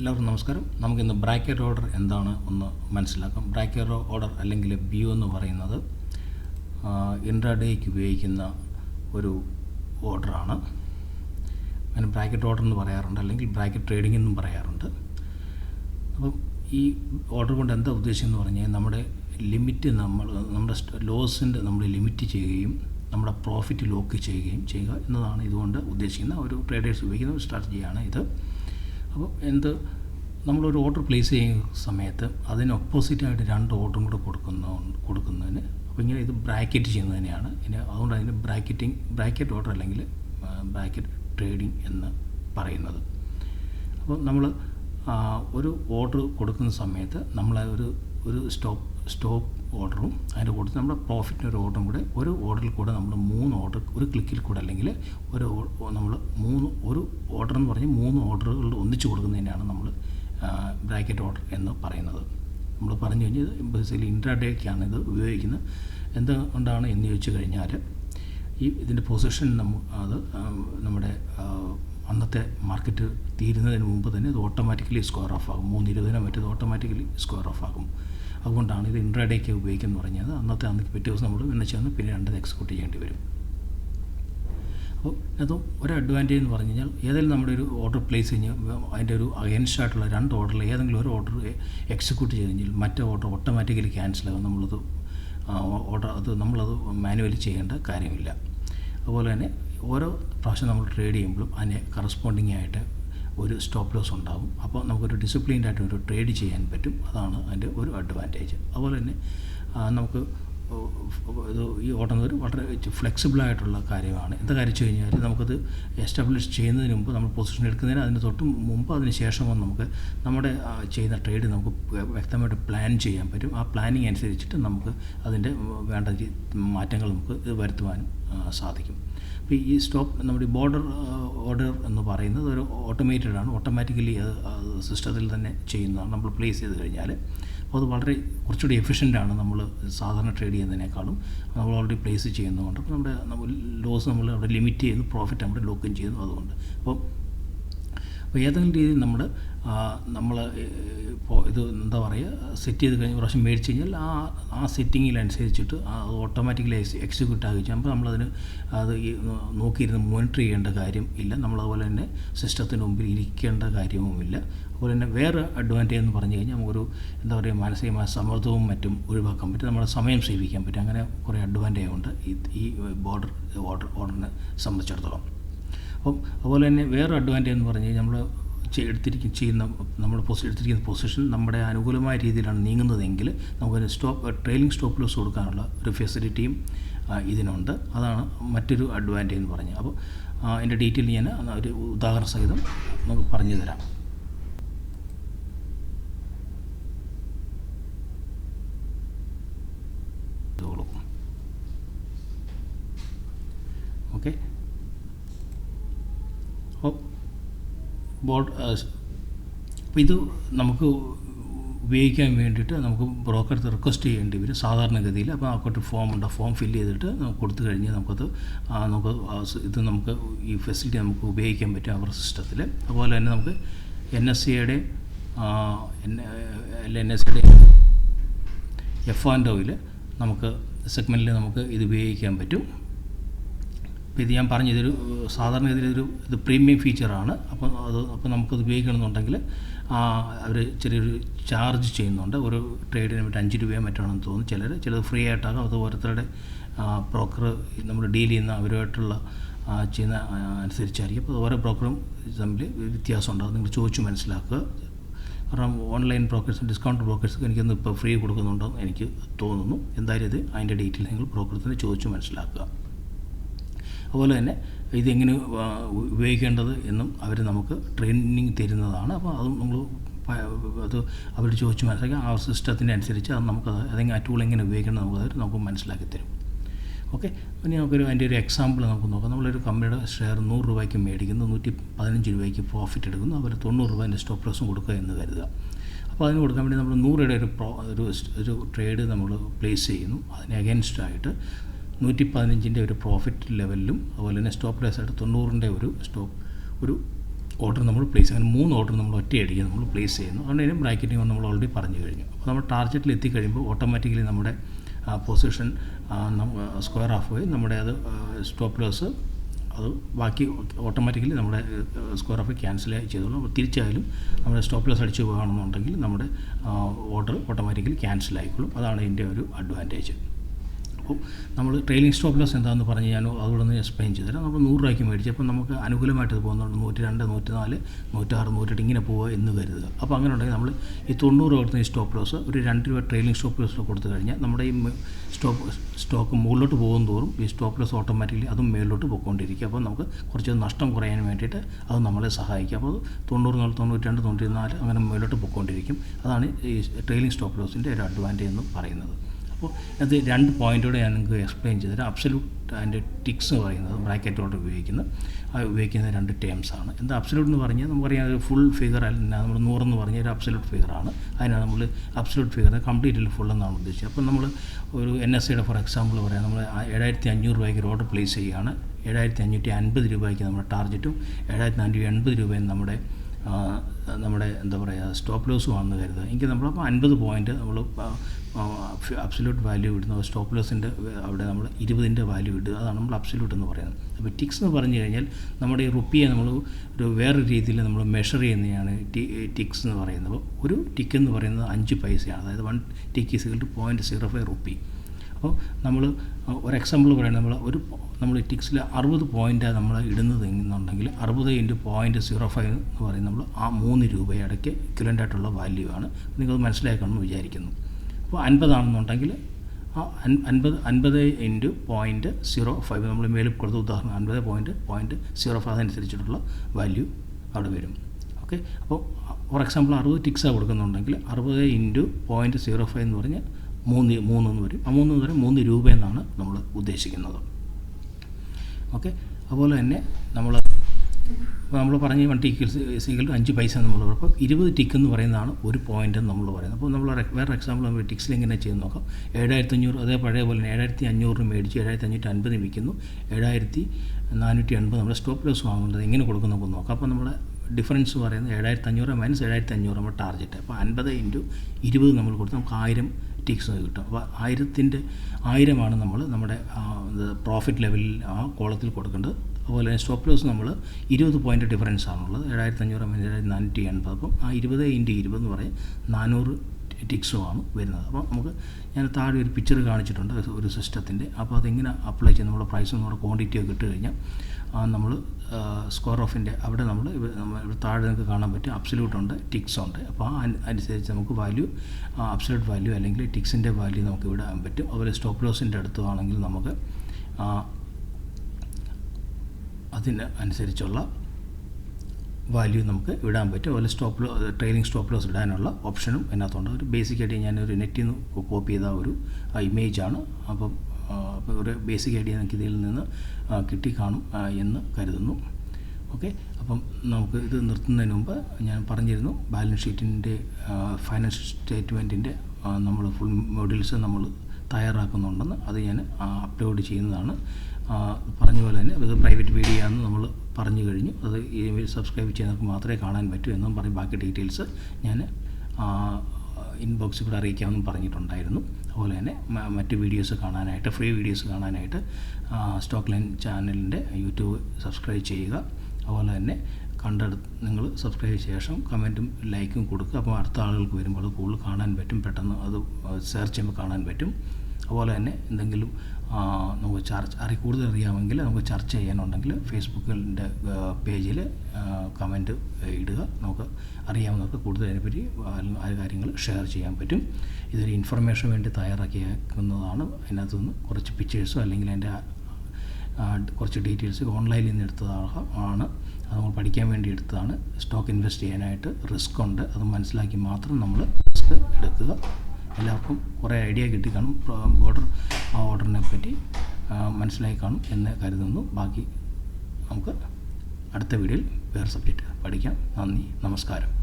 എല്ലാവർക്കും നമസ്കാരം. നമുക്കിന്ന് ബ്രാക്കറ്റ് ഓർഡർ എന്താണ് ഒന്ന് മനസ്സിലാക്കാം. ബ്രാക്കറ്റ് ഓർഡർ അല്ലെങ്കിൽ ബി എന്ന് പറയുന്നത് ഇൻട്രാഡേക്ക് ഉപയോഗിക്കുന്ന ഒരു ഓർഡറാണ് അതിന് ബ്രാക്കറ്റ് ഓർഡർ എന്ന് പറയാറുണ്ട് അല്ലെങ്കിൽ ബ്രാക്കറ്റ് ട്രേഡിംഗ് എന്നും പറയാറുണ്ട്. അപ്പം ഈ ഓർഡർ കൊണ്ട് എന്താ ഉദ്ദേശം എന്ന് പറഞ്ഞാൽ നമ്മുടെ ലിമിറ്റ് നമ്മൾ നമ്മുടെ ലോസിന്റെ നമ്മൾ ലിമിറ്റ് ചെയ്യുകയും നമ്മുടെ പ്രോഫിറ്റ് ലോക്ക് ചെയ്യുകയും ചെയ്യുക എന്നതാണ് ഇതുകൊണ്ട് ഉദ്ദേശിക്കുന്ന ഒരു ട്രേഡേഴ്സ് ഉപയോഗിക്കുന്ന ഒരു സ്ട്രാറ്റജിയാണ് ഇത്. അപ്പോൾ എന്ത് നമ്മളൊരു ഓർഡർ പ്ലേസ് ചെയ്യുന്ന സമയത്ത് അതിന് ഓപ്പോസിറ്റായിട്ട് രണ്ട് ഓർഡറും കൂടെ കൊടുക്കുന്ന കൊടുക്കുന്നതിന് അപ്പോൾ ഇങ്ങനെ ഇത് ബ്രാക്കറ്റ് ചെയ്യുന്നതിനെയാണ് ഇനി അതുകൊണ്ട് അതിന് ബ്രാക്കറ്റിംഗ് ബ്രാക്കറ്റ് ഓർഡർ അല്ലെങ്കിൽ ബ്രാക്കറ്റ് ട്രേഡിംഗ് എന്ന് പറയുന്നത്. അപ്പോൾ നമ്മൾ ഒരു ഓർഡർ കൊടുക്കുന്ന സമയത്ത് നമ്മൾ ഒരു ഒരു സ്റ്റോപ്പ് സ്റ്റോപ്പ് ഓർഡറും അതിന്റെ കൂടെ നമ്മുടെ പ്രോഫിറ്റിന് ഒരു ഓർഡറും കൂടെ ഒരു ഓർഡറിൽ കൂടെ നമ്മൾ മൂന്ന് ഓർഡർ ഒരു ക്ലിക്കിൽ കൂടെ അല്ലെങ്കിൽ ഒരു നമ്മൾ മൂന്ന് ഒരു ഓർഡർ എന്ന് പറഞ്ഞ് മൂന്ന് ഓർഡറുകൾ ഒന്നിച്ചു കൊടുക്കുന്നതിനാണ് നമ്മൾ ബ്രാക്കറ്റ് ഓർഡർ എന്ന് പറയുന്നത്. നമ്മൾ പറഞ്ഞു കഴിഞ്ഞാൽ ബേസിക്കലി ഇൻട്രാഡേക്കാണ് ഇത് ഉപയോഗിക്കുന്നത്. എന്തുകൊണ്ടാണ് എന്ന് ചോദിച്ചു കഴിഞ്ഞാൽ ഈ ഇതിന്റെ പൊസിഷൻ നമ്മ അത് നമ്മുടെ അന്നത്തെ മാർക്കറ്റ് തീരുന്നതിന് മുമ്പ് തന്നെ ഇത് ഓട്ടോമാറ്റിക്കലി സ്ക്വയർ ഓഫ് ആകും. മൂന്ന് ഇരുപതിനോ മറ്റേത് ഓട്ടോമാറ്റിക്കലി സ്ക്വയർ ഓഫ് ആകും. അതുകൊണ്ടാണ് ഇത് ഇൻട്രാഡേക്ക് ഉപയോഗിക്കുന്നത് പറഞ്ഞത്. അന്നത്തെ അന്ന് പിറ്റേ ദിവസം നമ്മൾ എണ്ണിച്ചാന്ന് പിന്നെ രണ്ടത് എക്സിക്യൂട്ട് ചെയ്യേണ്ടി വരും. അപ്പോൾ അത് ഒരു അഡ്വാന്റേജ് എന്ന് പറഞ്ഞു കഴിഞ്ഞാൽ ഏതെങ്കിലും നമ്മുടെ ഒരു ഓർഡർ പ്ലേസ് കഴിഞ്ഞാൽ അതിന്റെ ഒരു അഗൻസ്റ്റ് ആയിട്ടുള്ള രണ്ട് ഓർഡറിൽ ഏതെങ്കിലും ഒരു ഓർഡർ എക്സിക്യൂട്ട് ചെയ്ത് കഴിഞ്ഞാൽ മറ്റേ ഓർഡർ ഓട്ടോമാറ്റിക്കലി ക്യാൻസലാകും നമ്മളത് ഓർഡർ അത് നമ്മളത് മാനുവലി ചെയ്യേണ്ട കാര്യമില്ല. അതുപോലെ തന്നെ ഓരോ പ്രാവശ്യം നമ്മൾ ട്രേഡ് ചെയ്യുമ്പോഴും അതിനെ കറസ്പോണ്ടിങ് ആയിട്ട് ഒരു സ്റ്റോപ്പ് ലോസ് ഉണ്ടാവും. അപ്പോൾ നമുക്കൊരു ഡിസിപ്ലിൻഡായിട്ട് ഒരു ട്രേഡ് ചെയ്യാൻ പറ്റും. അതാണ് അതിന്റെ ഒരു അഡ്വാന്റേജ് അതുപോലെ തന്നെ നമുക്ക് ഇത് ഈ ഓടുന്നത് ഒരു വളരെ ഫ്ലെക്സിബിളായിട്ടുള്ള കാര്യമാണ്. എന്താ കാര്യം വെച്ച് കഴിഞ്ഞാൽ നമുക്കത് എസ്റ്റാബ്ലിഷ് ചെയ്യുന്നതിന് മുമ്പ് നമ്മൾ പൊസിഷൻ എടുക്കുന്നതിന് അതിന് തൊട്ട് മുമ്പ് അതിന് ശേഷമോ നമുക്ക് നമ്മുടെ ചെയ്യുന്ന ട്രേഡ് നമുക്ക് വ്യക്തമായിട്ട് പ്ലാൻ ചെയ്യാൻ പറ്റും. ആ പ്ലാനിങ് അനുസരിച്ചിട്ട് നമുക്ക് അതിന്റെ വേണ്ട മാറ്റങ്ങൾ നമുക്ക് വരുത്തുവാനും സാധിക്കും. അപ്പോൾ ഈ സ്റ്റോപ്പ് നമ്മുടെ ബോർഡർ ഓർഡർ എന്ന് പറയുന്നത് ഒരു ഓട്ടോമേറ്റഡ് ആണ്. ഓട്ടോമാറ്റിക്കലി അത് സിസ്റ്റത്തിൽ തന്നെ ചെയ്യുന്നതാണ്. നമ്മൾ പ്ലേസ് ചെയ്ത് കഴിഞ്ഞാൽ അപ്പോൾ അത് വളരെ കുറച്ചുകൂടി എഫിഷ്യന്റാണ് നമ്മൾ സാധാരണ ട്രേഡ് ചെയ്യുന്നതിനേക്കാളും. നമ്മൾ ഓൾറെഡി പ്ലേസ് ചെയ്യുന്നതുകൊണ്ട്. അപ്പോൾ നമ്മുടെ ലോസ് നമ്മൾ അവിടെ ലിമിറ്റ് ചെയ്യുന്നു പ്രോഫിറ്റ് നമ്മുടെ ലോക്കും ചെയ്യുന്നു അതുകൊണ്ട്. അപ്പോൾ അപ്പോൾ ഏതെങ്കിലും രീതിയിൽ നമ്മൾ നമ്മൾ ഇപ്പോൾ ഇത് എന്താ പറയുക സെറ്റ് ചെയ്ത് കഴിഞ്ഞ് പ്രാവശ്യം മേടിച്ച് കഴിഞ്ഞാൽ ആ ആ സെറ്റിങ്ങിനനുസരിച്ചിട്ട് അത് ഓട്ടോമാറ്റിക്കലി എക്സിക്യൂട്ട് ആകുകയും അപ്പോൾ നമ്മളതിന് അത് നോക്കിയിരുന്ന് മോണിറ്റർ ചെയ്യേണ്ട കാര്യം ഇല്ല. നമ്മളതുപോലെ തന്നെ സിസ്റ്റത്തിന് മുമ്പിൽ ഇരിക്കേണ്ട കാര്യവുമില്ല അതുപോലെ തന്നെ വേറെ അഡ്വാന്റേജ് എന്ന് പറഞ്ഞു കഴിഞ്ഞാൽ നമുക്കൊരു എന്താ പറയുക മാനസികമായ സമ്മർദ്ദവും മറ്റും ഒഴിവാക്കാൻ പറ്റും. നമ്മുടെ സമയം സേവിക്കാൻ പറ്റും. അങ്ങനെ കുറേ അഡ്വാന്റേജ് ഉണ്ട്. ഈ ഈ ബോർഡർ ഓർഡർ ഓർഡറിനെ സംബന്ധിച്ചിടത്തോളം. അപ്പം അതുപോലെ തന്നെ വേറൊരു അഡ്വാന്റേജ് എന്ന് പറഞ്ഞു കഴിഞ്ഞാൽ നമ്മൾ എടുത്തിരിക്കും ചെയ്യുന്ന നമ്മൾ പൊസി എടുത്തിരിക്കുന്ന പൊസിഷൻ നമ്മുടെ അനുകൂലമായ രീതിയിലാണ് നീങ്ങുന്നതെങ്കിൽ നമുക്കൊരു സ്റ്റോപ്പ് ട്രെയിലിംഗ് സ്റ്റോപ്പ് ലോസ് കൊടുക്കാനുള്ള ഒരു ഫെസിലിറ്റിയും ഇതിനുണ്ട്. അതാണ് മറ്റൊരു അഡ്വാന്റേജ് എന്ന് പറഞ്ഞത് അപ്പോൾ അതിന്റെ ഡീറ്റെയിൽ ഞാൻ ഒരു ഉദാഹരണ സഹിതം നമുക്ക് പറഞ്ഞു തരാം. ഓക്കെ അപ്പോൾ ബോർഡ് അപ്പോൾ ഇത് നമുക്ക് ഉപയോഗിക്കാൻ വേണ്ടിയിട്ട് നമുക്ക് ബ്രോക്കർ റിക്വസ്റ്റ് ചെയ്യേണ്ടി വരും സാധാരണഗതിയിൽ. അപ്പോൾ അക്കൗണ്ട് ഫോം ഉണ്ട്. ഫോം ഫില്ല് ചെയ്തിട്ട് നമുക്ക് കൊടുത്തു കഴിഞ്ഞാൽ നമുക്കത് നമുക്ക് ഇത് നമുക്ക് ഈ ഫെസിലിറ്റി നമുക്ക് ഉപയോഗിക്കാൻ പറ്റും അവരുടെ സിസ്റ്റത്തിൽ. അതുപോലെ തന്നെ നമുക്ക് എൻ എസ് സിയുടെ എൻ എസ് സിയുടെ എഫ് ആൻഡ് ഒയിൽ നമുക്ക് സെഗ്മെന്റിൽ നമുക്ക് ഇത് ഉപയോഗിക്കാൻ പറ്റും. അപ്പോൾ ഇത് ഞാൻ പറഞ്ഞു ഇതൊരു സാധാരണ ഇതിലൊരു ഇത് പ്രീമിയം ഫീച്ചറാണ് അപ്പോൾ അത് അപ്പോൾ നമുക്കത് ഉപയോഗിക്കണമെന്നുണ്ടെങ്കിൽ അവർ ചെറിയൊരു ചാർജ് ചെയ്യുന്നുണ്ട്. ഒരു ട്രേഡിന് മറ്റേ അഞ്ച് രൂപയോ മറ്റാണെന്ന് തോന്നുന്നു. ചിലർ ചിലത് ഫ്രീ ആയിട്ടാകും. അത് ഓരോരുത്തരുടെ ബ്രോക്കർ നമ്മൾ ഡീൽ ചെയ്യുന്ന അവരുമായിട്ടുള്ള ചെയ്യുന്ന അനുസരിച്ചായിരിക്കും. അപ്പോൾ ഓരോ ബ്രോക്കറും തമ്മിൽ വ്യത്യാസമുണ്ട്. അത് നിങ്ങൾ ചോദിച്ചു മനസ്സിലാക്കുക. കാരണം ഓൺലൈൻ ബ്രോക്കേഴ്സ് ഡിസ്കൗണ്ട് ബ്രോക്കേഴ്സ് എനിക്കൊന്ന് ഇപ്പോൾ ഫ്രീ കൊടുക്കുന്നുണ്ടോ എനിക്ക് തോന്നുന്നു. എന്തായാലും ഇത് അതിന്റെ ഡീറ്റെയിൽ നിങ്ങൾ ബ്രോക്കർ ചോദിച്ചു മനസ്സിലാക്കുക. അതുപോലെ തന്നെ ഇതെങ്ങനെ ഉപയോഗിക്കേണ്ടത് എന്നും അവർ നമുക്ക് ട്രെയിനിങ് തരുന്നതാണ്. അപ്പോൾ അതും നമ്മൾ അത് അവർ ചോദിച്ച് മനസ്സിലാക്കി. ആ സിസ്റ്റത്തിന്റെ അനുസരിച്ച് അത് നമുക്ക് അതെങ്ങനെ ആ ടൂൾ എങ്ങനെ ഉപയോഗിക്കണം നമുക്ക് അവർ നമുക്ക് മനസ്സിലാക്കി തരും. ഓക്കെ? ഇനി നമുക്കൊരു അതിന്റെ ഒരു എക്സാമ്പിൾ നമുക്ക് നോക്കാം. നമ്മളൊരു കമ്പനിയുടെ ഷെയർ നൂറ് രൂപയ്ക്ക് മേടിക്കുന്നു നൂറ്റി പതിനഞ്ച് രൂപയ്ക്ക് പ്രോഫിറ്റ് എടുക്കുന്നു. അവർ തൊണ്ണൂറ് രൂപ അതിന്റെ സ്റ്റോപ്പ് ലോസും കൊടുക്കുക എന്ന് കരുതുക. അപ്പോൾ അതിന് കൊടുക്കാൻ വേണ്ടി നമ്മൾ നൂറ് രൂപയുടെ ഒരു പ്രോ ഒരു ഒരു ട്രേഡ് നമ്മൾ പ്ലേസ് ചെയ്യുന്നു. അതിന് അഗൻസ്റ്റ് ആയിട്ട് നൂറ്റി പതിനഞ്ചിന്റെ ഒരു പ്രോഫിറ്റ് ലെവലിലും അതുപോലെ തന്നെ സ്റ്റോപ്പ് ലോസ് ആയിട്ട് തൊണ്ണൂറിന്റെ ഒരു സ്റ്റോപ്പ് ഒരു ഓർഡർ നമ്മൾ പ്ലേസ് അങ്ങനെ മൂന്ന് ഓർഡർ നമ്മൾ ഒറ്റയടിക്കുക നമ്മൾ പ്ലേസ് ചെയ്യുന്നു. അതുകൊണ്ട് തന്നെ ബ്രാക്കറ്റിംഗ് നമ്മൾ ഓൾറെഡി പറഞ്ഞു കഴിഞ്ഞു. അപ്പോൾ നമ്മൾ ടാർഗറ്റിൽ എത്തിക്കഴിയുമ്പോൾ ഓട്ടോമാറ്റിക്കലി നമ്മുടെ പൊസിഷൻ സ്ക്വയർ ഓഫ് പോയി നമ്മുടെ അത് സ്റ്റോപ്പ് ലോസ് അത് ബാക്കി ഓട്ടോമാറ്റിക്കലി നമ്മുടെ സ്ക്വയർ ഓഫ് ക്യാൻസൽ ചെയ്തോളും. അപ്പോൾ തിരിച്ചായാലും നമ്മുടെ സ്റ്റോപ്പ് ലോസ് അടിച്ചു പോകുകയാണെന്നുണ്ടെങ്കിൽ നമ്മുടെ ഓർഡർ ഓട്ടോമാറ്റിക്കലി ക്യാൻസൽ ആയിക്കോളും. അതാണ് ഇതിന്റെ ഒരു അഡ്വാന്റേജ് അപ്പോൾ നമ്മൾ ട്രെയിലിംഗ് സ്റ്റോപ്പ് ലോസ് എന്താണെന്ന് പറഞ്ഞ് ഞാൻ അതുകൂടെ ഒന്ന് എക്സ്പ്ലെയിൻ ചെയ്തുതരാം നമ്മൾ നൂറ് രൂപയ്ക്ക് മേടിച്ചപ്പോൾ നമുക്ക് അനുകൂലമായിട്ട് ഇത് പോകുന്നുണ്ട്. നൂറ്റി രണ്ട് നൂറ്റി നാല് നൂറ്റാറ് നൂറ്റെട്ട് ഇങ്ങനെ പോവുക എന്ന് കരുതുക. അപ്പോൾ അങ്ങനെ ഉണ്ടെങ്കിൽ നമ്മൾ ഈ തൊണ്ണൂറ് കൊടുക്കുന്ന ഈ സ്റ്റോപ്പ് ലോസ് ഒരു രണ്ട് രൂപ ട്രെയിലിംഗ് സ്റ്റോപ്പ് ലോസ് കൊടുത്തു കഴിഞ്ഞാൽ നമ്മുടെ ഈ സ്റ്റോപ്പ് സ്റ്റോക്ക് മുകളിലോട്ട് പോകും തോറും ഈ സ്റ്റോപ്പ് ലോസ് ഓട്ടോമാറ്റിക്കലി അതും മേളിലോട്ട് പോയിക്കൊണ്ടിരിക്കും. അപ്പോൾ നമുക്ക് കുറച്ച് നഷ്ടം കുറയാൻ വേണ്ടിയിട്ട് അത് നമ്മളെ സഹായിക്കും. അപ്പോൾ തൊണ്ണൂറ് നാല് തൊണ്ണൂറ്റി രണ്ട് തൊണ്ണൂറ്റി നാല് അങ്ങനെ മുകളിലോട്ട് പോയിക്കൊണ്ടിരിക്കും. അതാണ് ഈ ട്രെയിലിംഗ് സ്റ്റോപ്പ് ലോസിന്റെ ഒരു അഡ്വാന്റേജ് എന്ന് പറയുന്നത്. അപ്പോൾ അത് രണ്ട് പോയിന്റോടെ ഞാൻ നിങ്ങൾക്ക് എക്സ്പ്ലെയിൻ ചെയ്തുതരാം അബ്സല്യൂട്ട് ആൻഡ് ടിക്സ് എന്ന് പറയുന്നത് ബ്രാക്കറ്റോട് ഉപയോഗിക്കുന്ന ആ ഉപയോഗിക്കുന്ന രണ്ട് ടേംസ് ആണ്. എന്താ അബ്സല്യൂട്ട് എന്ന് പറഞ്ഞാൽ നമുക്കറിയാം ഒരു ഫുൾ ഫിഗർ അല്ല നമ്മൾ നൂറെന്ന് പറഞ്ഞാൽ ഒരു അബ്സല്യൂട്ട് ഫിഗറാണ് അതിനാണ് നമ്മൾ അബ്സല്യൂട്ട് ഫിഗർ കംപ്ലീറ്റ്ലി ഫുൾ എന്നാണ് ഉദ്ദേശിച്ചത്. അപ്പോൾ നമ്മൾ ഒരു എൻ എസ് സിയുടെ ഫോർ എക്സാമ്പിൾ പറയാം നമ്മൾ ഏഴായിരത്തി അഞ്ഞൂറ് രൂപയ്ക്ക് ഒരു ഓർഡർ പ്ലേസ് ചെയ്യുകയാണ്. ഏഴായിരത്തി അഞ്ഞൂറ്റി അൻപത് രൂപയ്ക്ക് നമ്മുടെ ടാർഗറ്റും ഏഴായിരത്തി അഞ്ഞൂറ്റി എൺപത് രൂപയും നമ്മുടെ നമ്മുടെ എന്താ പറയുക സ്റ്റോപ്പ് ലോസും ആണെന്ന് കരുതുക. എങ്കിൽ നമ്മളപ്പോൾ അൻപത് പോയിന്റ് നമ്മൾ അബ്സല്യൂട്ട് വാല്യൂ ഇടുന്നത് സ്റ്റോപ്പ് ലോസിന്റെ അവിടെ നമ്മൾ ഇരുപതിന്റെ വാല്യൂ ഇടുക. അതാണ് നമ്മൾ അബ്സല്യൂട്ട് എന്ന് പറയുന്നത്. അപ്പോൾ ടിക്സ് എന്ന് പറഞ്ഞു കഴിഞ്ഞാൽ നമ്മുടെ ഈ റുപ്പിയെ നമ്മൾ ഒരു വേറൊരു രീതിയിൽ നമ്മൾ മെഷർ ചെയ്യുന്നതാണ് ടിക്സ് എന്ന് പറയുന്നത്. അപ്പോൾ ഒരു ടിക്ക് എന്ന് പറയുന്നത് അഞ്ച് പൈസയാണ്. അതായത് one tick is to point zero five rupee അപ്പോൾ നമ്മൾ ഒരു എക്സാമ്പിൾ പറയുന്നത് നമ്മൾ ഒരു നമ്മൾ ടിക്സിൽ അറുപത് പോയിന്റാണ് നമ്മൾ ഇടുന്നത് എന്നുണ്ടെങ്കിൽ അറുപത് ഇന്റു പോയിന്റ് സീറോ ഫൈവ് എന്ന് പറയുന്നത് നമ്മൾ ആ മൂന്ന് രൂപയടയ്ക്ക് ഇക്വലന്റായിട്ടുള്ള വാല്യൂ ആണ്. നിങ്ങൾ മനസ്സിലാക്കണമെന്ന് വിചാരിക്കുന്നു. അപ്പോൾ അൻപതാണെന്നുണ്ടെങ്കിൽ ആ അൻപത് അൻപത് ഇന്റു പോയിന്റ് സീറോ ഫൈവ് നമ്മൾ മേലിൽ കൊടുത്ത ഉദാഹരണം അൻപത് പോയിന്റ് പോയിന്റ് സീറോ ഫൈവ് അതനുസരിച്ചിട്ടുള്ള വാല്യൂ അവിടെ വരും. ഓക്കെ അപ്പോൾ ഫോർ എക്സാമ്പിൾ അറുപത് ടിക്സാണ് കൊടുക്കുന്നുണ്ടെങ്കിൽ അറുപത് ഇന്റു പോയിന്റ് സീറോ ഫൈവ് എന്ന് പറഞ്ഞാൽ മൂന്ന് മൂന്നെന്ന് വരും. ആ മൂന്ന് വരെ മൂന്ന് രൂപയെന്നാണ് നമ്മൾ ഉദ്ദേശിക്കുന്നത്. ഓക്കെ അതുപോലെ തന്നെ നമ്മൾ നമ്മൾ പറഞ്ഞ വൺ ടിക്ക് സിംഗിൾ അഞ്ച് പൈസ നമ്മൾ അപ്പോൾ ഇരുപത് ടിക്ക് എന്ന് പറയുന്നതാണ് ഒരു പോയിന്റ് എന്ന് നമ്മൾ പറയുന്നത്. അപ്പോൾ നമ്മൾ വേറെ എക്സാമ്പിൾ നമ്മൾ ടിക്സിൽ എങ്ങനെ ചെയ്ത് നോക്കാം. ഏഴായിരത്തി അഞ്ഞൂറ് അതേ പഴയ പോലെ ഏഴായിരത്തി അഞ്ഞൂറ് മേടിച്ച് ഏഴായിരത്തി അഞ്ഞൂറ്റി അൻപത് വിൽക്കുന്നു. ഏഴായിരത്തി നാനൂറ്റി എൺപത് നമ്മുടെ സ്റ്റോപ്പ് ലോസ് വാങ്ങുന്നത് എങ്ങനെ കൊടുക്കുന്നു നമുക്ക് നോക്കാം. അപ്പോൾ നമ്മൾ ഡിഫറൻസ് പറയുന്നത് ഏഴായിരത്തി അഞ്ഞൂറ് മൈനസ് ഏഴായിരത്തി അഞ്ഞൂറ് നമ്മുടെ ടാർജറ്റ് അപ്പോൾ അൻപത് ഇന്റു ഇരുപത് നമ്മൾ കൊടുത്ത് നമുക്ക് ആയിരം ടിക്സ് കിട്ടും. അപ്പോൾ ആയിരത്തിന്റെ ആയിരമാണ് നമ്മൾ നമ്മുടെ പ്രോഫിറ്റ് ലെവലിൽ ആ കോളത്തിൽ കൊടുക്കേണ്ടത്. അതുപോലെ തന്നെ സ്റ്റോപ്പ് ലോസ് നമ്മൾ ഇരുപത് പോയിന്റ് ഡിഫറൻസ് ആണുള്ളത്. ഏഴായിരത്തി അഞ്ഞൂറ് ഏഴായിരത്തി നാനൂറ്റി എൺപത്. അപ്പം ആ ഇരുപത് ഇന്റു ഇരുപത് എന്ന് പറയും നാനൂറ് ടിക്സുമാണ് വരുന്നത്. അപ്പോൾ നമുക്ക് ഞാൻ താഴെ ഒരു പിക്ചർ കാണിച്ചിട്ടുണ്ട് ഒരു സിസ്റ്റത്തിന്റെ. അപ്പോൾ അതെങ്ങനെ അപ്ലൈ ചെയ്ത് നമ്മുടെ പ്രൈസും നമ്മുടെ ക്വാണ്ടിറ്റിയൊക്കെ കിട്ടി കഴിഞ്ഞാൽ നമ്മൾ സ്ക്വയർ ഓഫിന്റെ അവിടെ നമ്മൾ താഴെ നിങ്ങൾക്ക് കാണാൻ പറ്റും. അബ്സല്യൂട്ട് ഉണ്ട് ടിക്സ് ഉണ്ട് അപ്പോൾ ആ അനുസരിച്ച് നമുക്ക് വാല്യൂ അബ്സല്യൂട്ട് വാല്യൂ അല്ലെങ്കിൽ ടിക്സിന്റെ വാല്യൂ നമുക്ക് ഇവിടെ പറ്റും. അതുപോലെ സ്റ്റോപ്പ് ലോസിന്റെ അടുത്താണെങ്കിൽ നമുക്ക് അതിന് അനുസരിച്ചുള്ള വാല്യൂ നമുക്ക് ഇടാൻ പറ്റും. അതുപോലെ സ്റ്റോപ്പ് ട്രെയിലിംഗ് സ്റ്റോപ്പ് ലോസ് ഇടാനുള്ള ഓപ്ഷനും അതിനകത്തുണ്ട്. ഒരു ബേസിക്കായിട്ട് ഞാനൊരു നെറ്റിൽ നിന്ന് കോപ്പി ചെയ്ത ഒരു ഇമേജാണ് അപ്പം അപ്പോൾ ഒരു ബേസിക് ഐഡിയ നമുക്ക് ഇതിൽ നിന്ന് കിട്ടി കാണും എന്ന് കരുതുന്നു. ഓക്കെ? അപ്പം നമുക്ക് ഇത് നിർത്തുന്നതിന് മുമ്പ് ഞാൻ പറഞ്ഞിരുന്നു ബാലൻസ് ഷീറ്റിന്റെ ഫൈനാൻഷ്യൽ സ്റ്റേറ്റ്മെന്റിന്റെ നമ്മൾ ഫുൾ മോഡ്യൂൾസ് നമ്മൾ തയ്യാറാക്കുന്നുണ്ടെന്ന്. അത് ഞാൻ അപ്ലോഡ് ചെയ്യുന്നതാണ്. പറഞ്ഞ പോലെ തന്നെ ഇത് പ്രൈവറ്റ് വീഡിയോ ആണെന്ന് നമ്മൾ പറഞ്ഞു കഴിഞ്ഞു. അത് ഈ സബ്സ്ക്രൈബ് ചെയ്യുന്നവർക്ക് മാത്രമേ കാണാൻ പറ്റൂ എന്നും പറഞ്ഞ് ബാക്കി ഡീറ്റെയിൽസ് ഞാൻ ഇൻബോക്സിൽ കൂടെ അറിയിക്കാമെന്നും പറഞ്ഞിട്ടുണ്ടായിരുന്നു. അതുപോലെ തന്നെ മറ്റ് വീഡിയോസ് കാണാനായിട്ട് ഫ്രീ വീഡിയോസ് കാണാനായിട്ട് സ്റ്റോക്ക് ലൈൻ ചാനലിന്റെ യൂട്യൂബ് സബ്സ്ക്രൈബ് ചെയ്യുക. അതുപോലെ തന്നെ കണ്ടെടുത്ത് നിങ്ങൾ സബ്സ്ക്രൈബ് ശേഷം കമന്റും ലൈക്കും കൊടുക്കുക. അപ്പോൾ അടുത്ത ആളുകൾക്ക് വരുമ്പോൾ അത് കൂടുതൽ കാണാൻ പറ്റും. പെട്ടെന്ന് അത് സെർച്ച് ചെയ്യുമ്പോൾ കാണാൻ പറ്റും. അതുപോലെ തന്നെ എന്തെങ്കിലും നമുക്ക് ചർച്ച അറി കൂടുതൽ അറിയാമെങ്കിൽ നമുക്ക് ചർച്ച ചെയ്യാനുണ്ടെങ്കിൽ ഫേസ്ബുക്കിന്റെ പേജിൽ കമന്റ് ഇടുക. നമുക്ക് അറിയാവുന്നവർക്ക് കൂടുതൽ അതിനെപ്പറ്റി ആ കാര്യങ്ങൾ ഷെയർ ചെയ്യാൻ പറ്റും. ഇതൊരു ഇൻഫർമേഷൻ വേണ്ടി തയ്യാറാക്കിയേക്കുന്നതാണ്. അതിനകത്തുനിന്ന് കുറച്ച് പിക്ചേഴ്സോ അല്ലെങ്കിൽ അതിന്റെ കുറച്ച് ഡീറ്റെയിൽസ് ഓൺലൈനിൽ നിന്ന് എടുത്തതാണ്. ആണ് അത് നമ്മൾ പഠിക്കാൻ വേണ്ടി എടുത്തതാണ്. സ്റ്റോക്ക് ഇൻവെസ്റ്റ് ചെയ്യാനായിട്ട് റിസ്ക് ഉണ്ട്. അത് മനസ്സിലാക്കി മാത്രം നമ്മൾ റിസ്ക് എടുക്കുക. എല്ലാവർക്കും കുറേ ഐഡിയ കിട്ടി കാണും. ബോർഡർ ആ ഓർഡറിനെ പറ്റി മനസ്സിലായി കാണും എന്ന് കരുതുന്നു. ബാക്കി നമുക്ക് അടുത്ത വീഡിയോയിൽ വേറെ സബ്ജക്റ്റ് പഠിക്കാം. നന്ദി നമസ്കാരം.